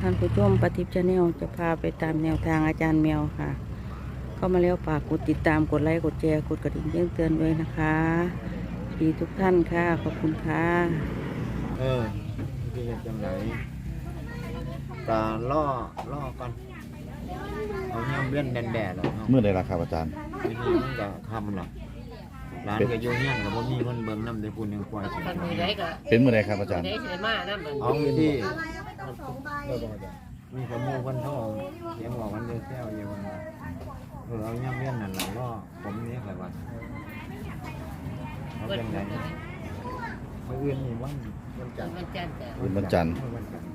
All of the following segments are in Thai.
ท่านผู้ชมปฏิบชาแนลจะพาไปตามแนวทางอาจารย์แมวค่ะ เข้ามาแล้วฝากกดติดตามกดไลค์กดแชร์กดกระดิ่งแจ้งเตือนไว้นะคะดีทุกท่านค่ะ ขอบคุณค่ะ เออที่เห็นจังไหนตาล่อล่อก่อนเอาย่ำเล่นแดนแดดหรอกเมื่อใดล่ะครับอาจารย์ทีนี้มันก็ทำหรอก ร้านก็อยู่เฮียนกับบ่มีคนเบิ่งน้ำได้พูนยังควายสิกันมือได้ก็เป็นเมื่อใดครับอาจารย์ได้เสมานั่นมันเอาที่มีคนหมู่คนโทรเสียงบอกมันจะแซวอยู่ว่าเออเอาย่ำเล่นนั่นแหละล่อผมนี่แหละว่าเอาจังไหนมื่ออื่นนี่วันวันจันทร์มันจันทร์แต่เป็นวันจันทร์วันจันทร์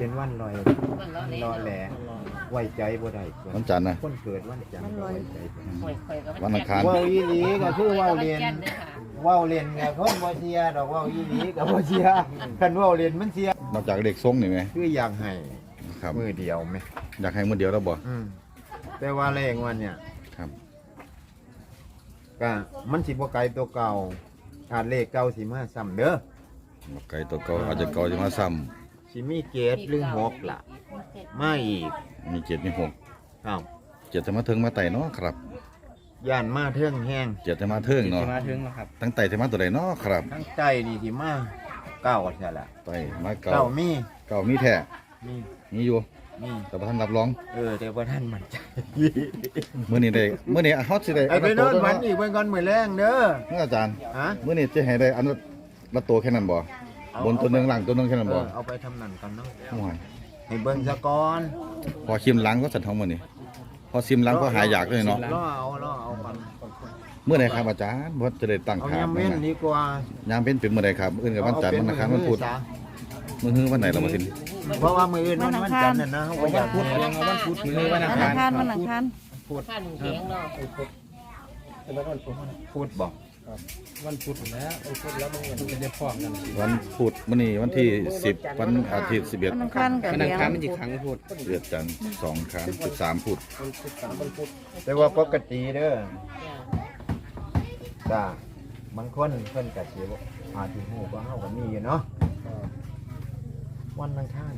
เป็นวันลอยมันล้อเล่นรอแหลไว้ใจบ่ได้เกินวันจันทร์นะ คนเกิดวันจันทร์ก็ไว้ใจบ่ได้ค่อยๆก็วันอังคาร เว้าอีหลีก็คือเว้าเรียนจันทร์เด้อค่ะเว้าเรียนไงคนบ่เชียร์ดอกเว้าอีหลีก็บ่เชียร์คันเว้าเรียนมันเชียร์นอกจากเด็กทรงนี่ไหมคืออยากให้ครับ มือเดียวไหมอยากให้มือเดียวแล้วบ่อืมแต่ว่าเลขวันเนี่ย ครับ ก็มันสิบ่ไกลตัวเก่าอาจเลขเก่าสิมาซ้ำเด้อไก่ตัวเก่าอาจจะเก่าจะมาซ้ สิมีเกตหรือหกล่ะ มาอีกำมีเจ็ดมีหกครับเจ็ดจะมาเทิงมาไต่เนาะครับย่านมาเทิงแห้งเจ็ดจะมาเทิงเนาะมาถึงแล้วครับตั้งไต่จะมาตัวใดเนาะครับทั้งใจนี่สิมาเก้าใช่ละไต่มาเก่าเก้ามีเก่ามีแท้มีมีอยู่มีแต่บ่ท่านรับรองเออแต่ว่าท่านมั่นใจมื้อนี้ได้มื้อนี้ฮอตสิได้ไอ้ไปโนอนตัววันเนาะอีกเพิ่นก่อนมื้อแรงเด้อเมื่ออาจารย์ฮะมื้อนี้จะให้ได้อันละละตัวแค่นั้นบ่ บนตัวหนึงหลังตัวหนึงแค่นั้นเอบ่อเอาไปทำนั่นกันเนาะโอ้ยให้เบิ่งซะก่อนพอคิมหลังก็สันทองมื้อนี้พอซิมหลังก็หายอยากเลยเนาะรอเอารอเอากันเมื่อไหรครับอาจารย์บ่จะได้ตั้งเอาถามยำเว้นดีกว่ายามเป็นเป็นเมื่อไหรครับมื้ออื่นกับวันจันทร์วันอังคารวันพุธซะมื้อฮื้อวันไหนเรามาสิเพราะว่ามื้ออื่นมันวันจันทร์น่ะนะเขาก็อยากพุธให้ยังเอาวันพุธมือวันอังวันคาอัรงคารวันอังคารท่านเขียงเนาะพูดบอก วันพุธแล้วพุธแล้วมันจะได้พร้อมกันวันพุธมื้อนี้วันที่ 10 วันอาทิตย์11วันอังคารกับวันเลี้อังยคารมันจะครั้งพุธเดือนจันทร์สองครั้ง13พุธแต่ว่าปกติเด้อจ้าบางคนเพิ่นก็สิว่าอาจสิฮู้ว่าเฮาก็มีอยู่เนาะวันอังคาร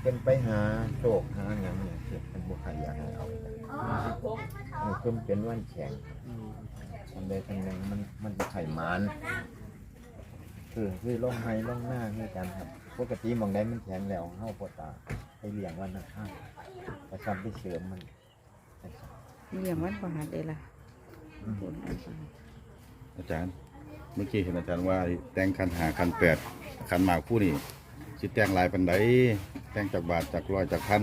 เพิ่นไปหาโชคหาหยังเนี่ยเพิ่นบ่ใครอยากให้เอาเออคือมันเป็นวันแข็งอั นใดอันหนึ่งมันมันจะไขมันคือคือลงไห้ลงหน้าให้กันครับปกติหมองใดมันแข็งแล้วเฮาปวดตาไปเลี้ยงวันนั้นข้างประจำไปเสริมมันเลี้ยงวันประหารเดล่ะอาจารย์เมื่อกี้เห็นอาจารย์ว่าแต่งคันหาคันแปดคันหมากผู้นี่สิแต่งหลายปานใดแต่งจากบาทจากร้อยจากพัน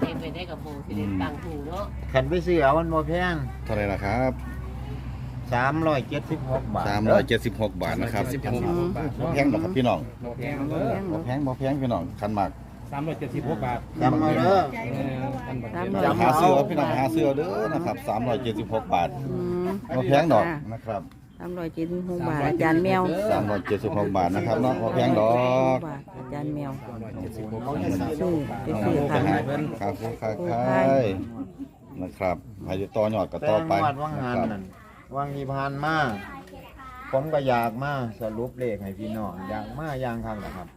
เก็บ ไปได้กับหมูที่ได้ตังหูเนาะขันไปซื้อเอามันบ่แพงเท่าไหร่ล่ะครับสามร้อยเจ็ดสิบหกบาท 376 บาทนะครับสิบหกบาทบ่แพงหรอกครับพี่น้องโอเคเด้อบ่แพงบ่แพงพี่น้องคันหมากสามร้อยเจ็ดสิบหกบาทจำเอาเด้อ เอออันบัตรสามเจ็ดร้อยหาเสื้อพี่น้องหาเสื้อเด้อนะครับ376 บาทอืมบ่แพงดอกนะครับสามร้อยเจ็ดสิบหกบาทอาจารย์แมว376บาทนะครับเนาะบ่แพงดอกบาทอาจารย์แมวเจ็ดสิบหกซื้อไปน้องซื้อผู้ทางหายครับผู้ค้าขายนะครับให้ต่อยอดก็แต่ต่อไปงวดว่างงานนั่นว่างที่ผ่านมาผมก็อยากมาสรุปเลขให้พี่น้องอยากมาอย่างครั้งนะครับ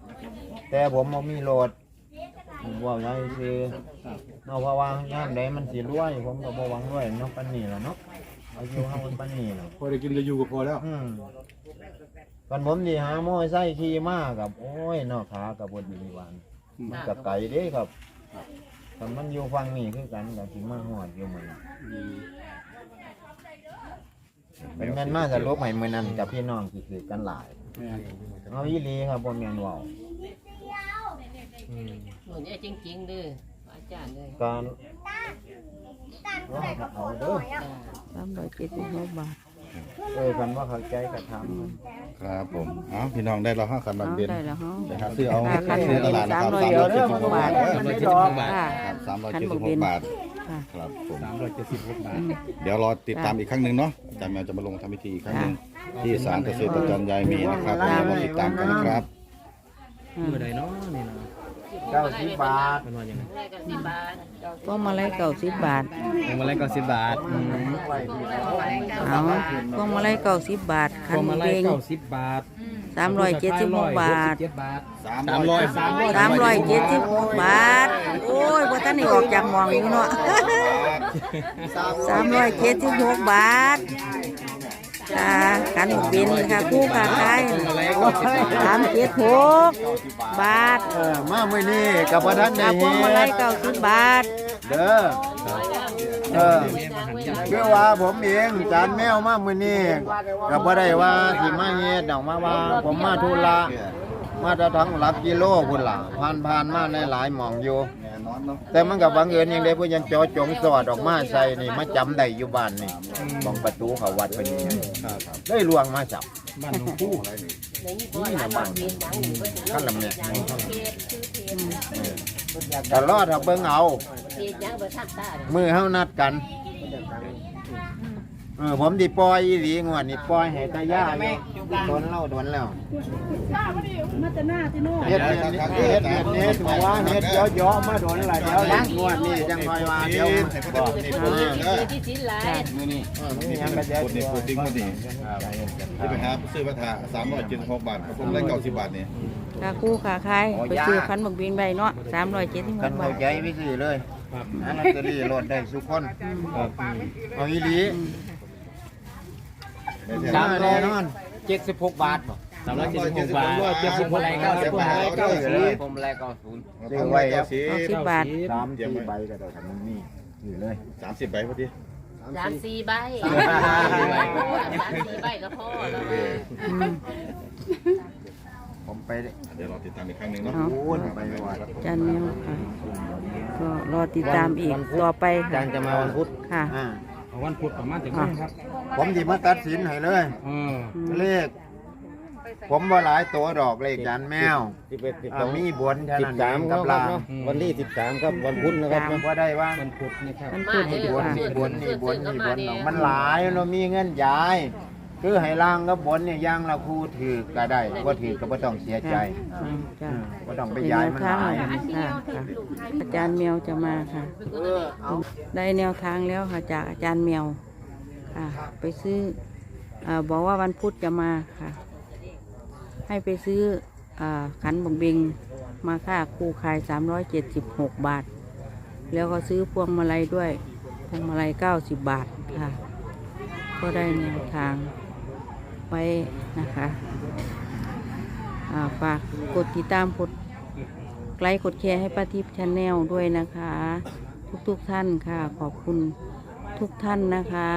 แต่ผมบ่มีโหลดผมว่าไว้คือเนาะเพราะว่างานใดมันสิรวย ผมก็บ่หวังรวยเนาะปานนี้ล่ะเนาะ อายุเฮามันปานนี้ล่ะพอได้กินจะอยู่ก็พอแล้วอืมตอนผมดีหาโม่ไส้ขี่มากับโอ้ยนอกขากับบดีหวานมันกับไก่เด้ครับตอนมันอยู่ฟังนี่คือกันกับที่มาหอดอยู่เหมือนเป็นแม่นมาสรุปให้มื้อนั้นกับพี่น้องที่คือกันหลายเอาอีหลีครับบ่แม่นเว้าหนูเนี่ยจริงๆเด้ออาจารย์เลยการว่าเอาเด้อจ้ะสามร้อยเจ็ดสิบหกบาทเออคันว่าเข้าใจก็ทำครับผมเอาพี่น้องได้เราห้าคันบัเอานเด่นได้แล้วฮะไปหาซื้อเอาค่ะคันซื้อตลาดนะสามครับร้อยสามร้อยเจ็ดสิบหกบาทสามร้อยเจ็ดสิบหกบาทค่ะ ครับสามร้อยคันเจ็ดบสิกบหเบกนบาทค่ะ ครับผมสามร้อยเจ็ดสิบหกบาท เดี๋ยวรอติดตามอีกครั้งหนึ่งเนาะอาจารย์แมวจะมาลงทำพิธีอีกครั้งหนึ่งที่ศาลเกษตรจันยายมีนะครับเดี๋ยวรอติดตามกันนะครับ เมื่อใดเนาะนี่นะ เก้าสิบบาทเป็นวันยังไงได้กับสิบบาทก็มาไล่เก่าสิบบาทพวงมาลัยก็สิบบาทเอาพวงมาลัยเก่าสิบบาทพคันวงมาลัเบยงเก้าสิบบาทสสามร้อยเจ็ดสิบหกบาทเจ็ดบาท สามร้อยสามร้อยสามร้อยเจ็ดสิบหกบาท โอ้ยพอท่านนี่ออกจากหมองอยู่เนาะสามร้อยเจ็ดสิบหกบาท ค่ะกันหมกบินค่ะคู่ค่ะขายสามเจ็ดหกบาทเออมามื้อนี้กับบ่ทันได้ค่ะพวงมาลัยเฮ็ดเก้าสิบบาท เด้อเออคือว่าผมเองจานแมวมามื้อนี้ก็บ่ได้ว่าสิมาเฮ็ดดอกมาว่า ผมมาธุระ มาแตะทั้งหลักกิโลพุ่นล่ะผ่านผ่านมาในหลายหม่องอยู่ แน่นอนเนาะแต่มันก็บังเอิญอย่างใดผู้ยังจอจงสอดออกมาใส่นี่มาจำได้อยู่บ้านนี่บองประตูเขาวัดพะนี่ได้ลวงมาจับบ้านหลวงปู่อะไรนี่นี่นะบ้านเป็นดังนี่ก็จะขั้นลำเนี่ยเพจชื่อเพจตลอดเอาเบิ่งเอาเพจยังบ่ทันตามือเฮานัดกัน เออผมดิปล่อยอีหลีงวดนี่ปล่อยให้ตาย่าอยู่โดนเล่าโดนแล้วเฮ็ดเฮ็ดเฮ็ดเฮ็ดเฮ็ดบอกว่าเฮ็ดเยอะๆมาโดนหลายเดี๋ยวนะงวดนี่จังคอยว่าเดี๋ยวให้พระเจ้าพูดนี่พูดเพจที่สินหลายมือนี่นี่ยังกระจายพูดนี่พูดจริงพูดนี่ที่ไปหาซื้อวัตถะสามร้อยเจ็ดสิบหกบาทกับผมได้เก้าสิบบาทนี่ค่ะคู่ค่ะขายไปซื้อพันหมกบินไปเนาะสามร้อยเจ็ดสิบหกันกบาเข้าทใจวิธีเลยอันลอตเตอรี่โหลดได้ทุกคนเอาอีหลี ได้แท้มาแน่นอนเจ็ดสิบหกบาทบ่สามร้อยเจ็ดสิบหกบาทเจ็ดสิบหกเก้าสิบบาทเก้าสิบผมแรกเก้าศูนย์ซื้อไว้ครับเอาสิบบาทสามสี่ใบก็ได้ทำมันนี่อยู่เลยสามสิบใบพอดีสามสี่ใบสามสี่ใบก็พอแล้วอืมผมไปเดี๋ยวเราติดตามอีกครั้งหนึ่งเนาะเอาโอ้ยไปว่าจานแมวค่ะก็รอติดตามอีกต่อไปค่ะจานจะมาวันพุธค่ะ อ่าเอาวันพุธประมาณถึงนี้ครับ ผมดีมาตัดสินให้เลย เออเลข ผมว่าหลายตัวดอกเลขจานแมวสิบเอ็ดสิบสอ่าองมีบนเท่าสิบนั้นสามเองคกัรับบลางเนาะวันที่สิบสามครับวันพุธนะครับผมว่าได้ว่าวันพุธนี่ครับ มันมาพูดเด้ดีอกว่าบนนี่บนนี่บนนี่บนมันหลายเรามีเงินย้าย คือให้ล่างกับบนเนี่ยย่างเราครูถือก็ได้ก็ถือก็ไม่ต้องเสียใจอืมจ้ะก็ต้องไปเป็นย้าแนยวมันทางหลายค่ะค่ะอาจารย์แมวจะมาค่ะ ได้แนวทางแล้วค่ะจากอาจารย์แมวค่ะ ไปซื้ออาบอกว่าวันพุธจะมาค่ะ ให้ไปซื้ออาขันบงเบงมาค่าคู่ขาย 376 บาท แล้วก็ซื้อพวงมาลัยด้วย พวงมาลัย90 บาทค่ะ ก็ได้แนวทาง ไว้นะคะฝากกดติดตามกดไลค์กดแชร์ให้ป้าทิพย์ชาแนลด้วยนะคะ ทุกๆทท่านค่ะ ขอบคุณทุกท่านนะคะ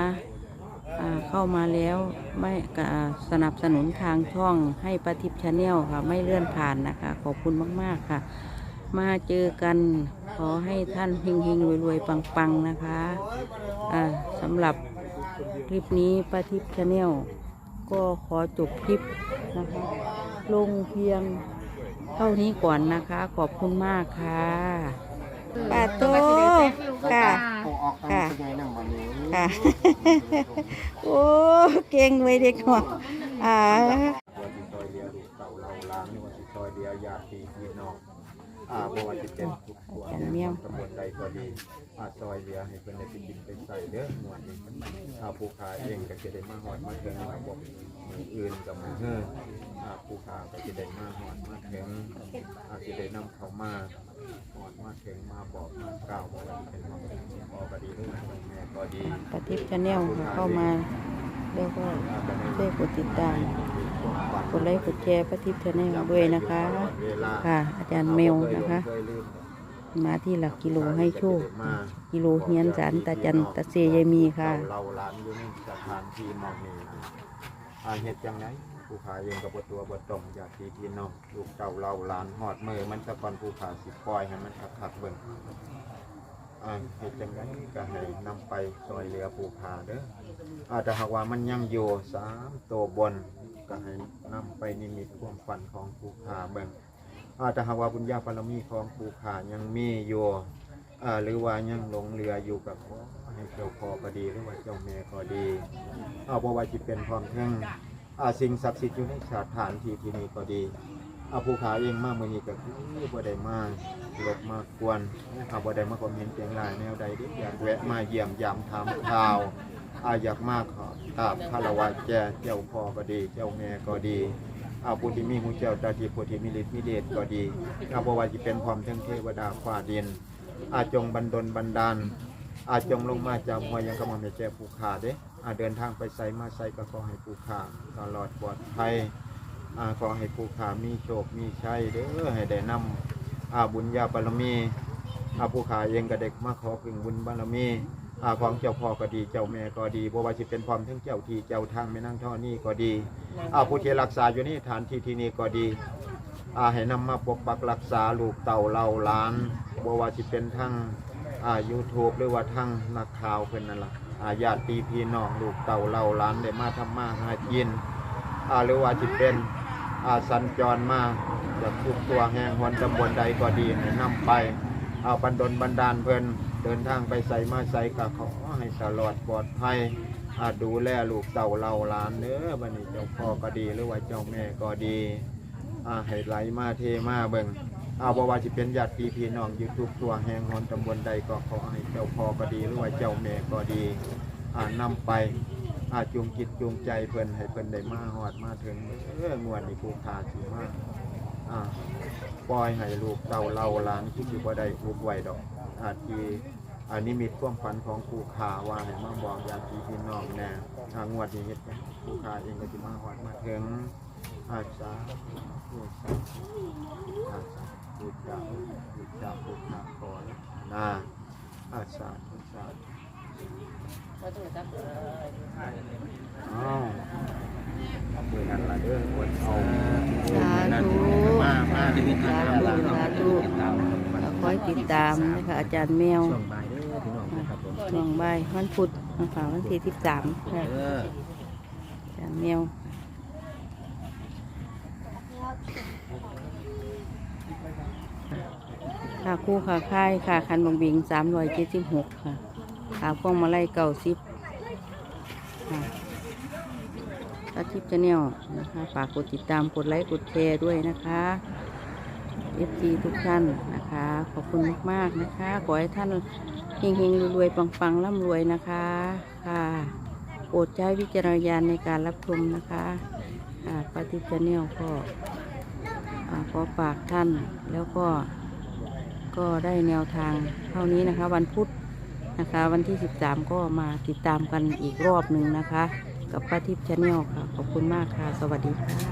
เข้ามาแล้วไม่สนับสนุนทางช่องให้ป้าทิพย์ชาแนลค่ะ ไม่เลื่อนผ่านนะคะ ขอบคุณมาก ๆ ค่ะ มาเจอกันขอให้ท่านเฮงๆรวยๆ ปัง ๆ นะคะอ่าสำหรับคลิปนี้ป้าทิพย์ชาแนล ก็ขอจบคลิปนะคะ ลงเพียงเท่านี้ก่อนนะคะ ขอบคุณมากค่ะป้าโตค่ะค่ะค่ะ โอ้เก่งไว้ยเด็กหน่อยอ่าว่าสิซอยเดียวลูกเต่าเราล้างว่าสิซอยเดียวญาติพี่น้องอ่าบ่ว่าจะเป็นทุกครัวอาจารย์เมี่ยงตำบลใดก็ดี อ่าซอยเดียวให้เพิ่นได้ไปกินไปใส่เด้อหมวดนี้อ่าผู้ขาเองก็จะได้มาฮอดมาถึงระบบมืออื่นก็มาเฮ้ออ่าผู้ค้าก็จะได้มาฮอดมาถึงอ่าสิได้นำเขามาฮอดมาถึงมาบอกมากล่าวบอกเป็นของพอก็ดีหรือแม่ก็ดีปฏิบชาแนลค่ะเข้ามาแล้วก็ช่วยกดติดตามกดไลค์กดแชร์ปฏิบชาแนลด้วยนะคะ ค่ะ อาจารย์เมลนะคะ มาที่หลักกิโลให้โชค กิโลเฮียนสารตาจันตะเซยายมีค่ะ เราหลานอยู่ในสถานที่หมองนี้อาเหตุจังไงผู้ขายเองกับบตัวบตรงอยากทีพี่น้องลูกเต่าเราหลานหอดมือมันตะกอนผู้ขาสิปล่อยให้มันขักขักๆเบิ่งอ่าเหตุจังไงก็ให้นำไปซอยเรือผู้ขาเด้ออาแต่หากว่ามันยังอยู่สามตัวบนก็ให้นำไปนิมิตความฝันของผู้ขาเบิ่งอา แต่หากว่าบุญญาบารมีของผู้ขายังมีอยู่อ่าหรือว่ายังหลงเรืออยู่กับขอให้เจ้าพ่อก็ดีหรือว่าเจ้าแม่ก็ดีเอาบ่ว่าจะเป็นพร้อมทั้งอาสิ่งศักดิ์สิทธิ์อยู่ในสถานที่ที่นี้ก็ดีเอาผู้ขาเองมาเมื่อนี้ก็คือบ่ได้มาหลบมากวนอาบ่ได้มาคอมเมนต์เพียงรายแนวใดเด้อยากแวะมาเยี่ยมยามถามข่าวอาอยากมากขอกราบคารวะแก่เจ้าพ่อก็ดี เจ้าแม่ก็ดี อาผู้ที่มีหูเจ้าตาที่ผู้ที่มีฤทธิ์มีเดชก็ดีอาบวาจะเป็นพร้อมทั้งเทวดาฟ้าดิน อาจงบันดลบันดาล อาจงลงมาจากหัวยังกำลังแจ้ผู้ขาเด้อาเดินทางไปไสมาไสก็ขอให้ผู้ขาตลอดปลอดภัยอาขอให้ผู้ขามีโชคมีชัยเด้อให้ได้นำอาบุญญาบารมีอาผู้ขาเองก็เด็กมาขอพึ่งบุญบารมี อาของเจ้าพ่อก็ดีเจ้าแม่ก็ดีบ่ว่าสิเป็นพร้อมทั้งเจ้าที่เจ้าทางแม่นางท่อนี่ก็ดีอาผู้ที่รักษาอยู่นี่ฐานที่ที่นี่ก็ดีอาให้นำมาปกปักรักษาลูกเต่าเราหลานบ่ว่าสิเป็นทั้งอ่า YouTube หรือว่าทั้งนักข่าวเพิ่นนั่นล่ะอาญาติพี่น้องลูกเต่าเราหลานได้มาทำมาหากินอ่าหรือว่าสิเป็นอ่าสัญจรมาจากทุกตัวแห่งหนตำบลใดก็ดีให้นำไปเอาบันดลบันดาลเพิ่น เดินทางไปใส่มาใส่ก็ขอให้ตลอดปลอดภัยอาดูแลลูกเต่าเราหลานเด้อบัดนี้เจ้าพ่อก็ดีหรือว่าเจ้าแม่ก็ดีอาให้ไหลมาเทมาเบิ่งเอาบว่าสิเป็นญาติพี่พี่น้องยูทุกตัวแห่งหนตำบลใดก็ขอให้เจ้าพ่อก็ดีหรือว่าเจ้าแม่ก็ดีอ่านำไปอาจูงจิตจูงใจเพิ่นให้เพิ่นได้มาฮอดมาถึงเอองวดนี้ผู้ขาสิมาอ่าปล่อยให้ลูกเต่าเราหลานที่สิบ่ได้อุบไว้ดอก อาจที่อันนี้มีความฝันของผู้ขาว่าให้มาบอกญาติพี่น้องแน่อ่างวดนี้เฮ็ดจังผู้ขาเองก็สิมาฮอดมาถึงอาสารย์ผู้สาอาสาผู้จ้าผู้จ้าผู้ขาขอนะอาสารย์ผู้สาอ้าวมือนั่นละเด้อควรเอาสาธุมามาที่นี่สาธุสาธุ คอยติดตามนะคะอาจารย์แมวช่วงบ่ายเด้อพี่น้องนะครับผมช่วงบ่ายวันพุธนะคะวันที่สิบสามค่ะเอออาจารย์แมวค่าคู่ค่าค่ายค่าคันบงบิงสามร้อยเจ็ดสิบหกค่ะค่าพวงมาลัยเก้าสิบค่ะถ้าทิปจะแนวนะคะ ฝากกดติดตามกดไลค์กดแชร์ด้วยนะคะ เอฟีทุกท่านนะคะ ขอบคุณมากๆนะคะ ขอให้ท่านเฮงๆรวยๆปังๆร่ำรวยนะคะค่ะโปรดใช้วิจารณญาณในการรับชมนะคะค่ะปฏิจเนลก็ขอฝากท่านแล้วก็ก็ได้แนวทางเท่านี้นะคะ วันพุธนะคะ วันที่ 13 ก็มาติดตามกันอีกรอบหนึ่งนะคะ กับป้าทิพย์ชาแนลค่ะ ขอบคุณมากค่ะ สวัสดีค่ะ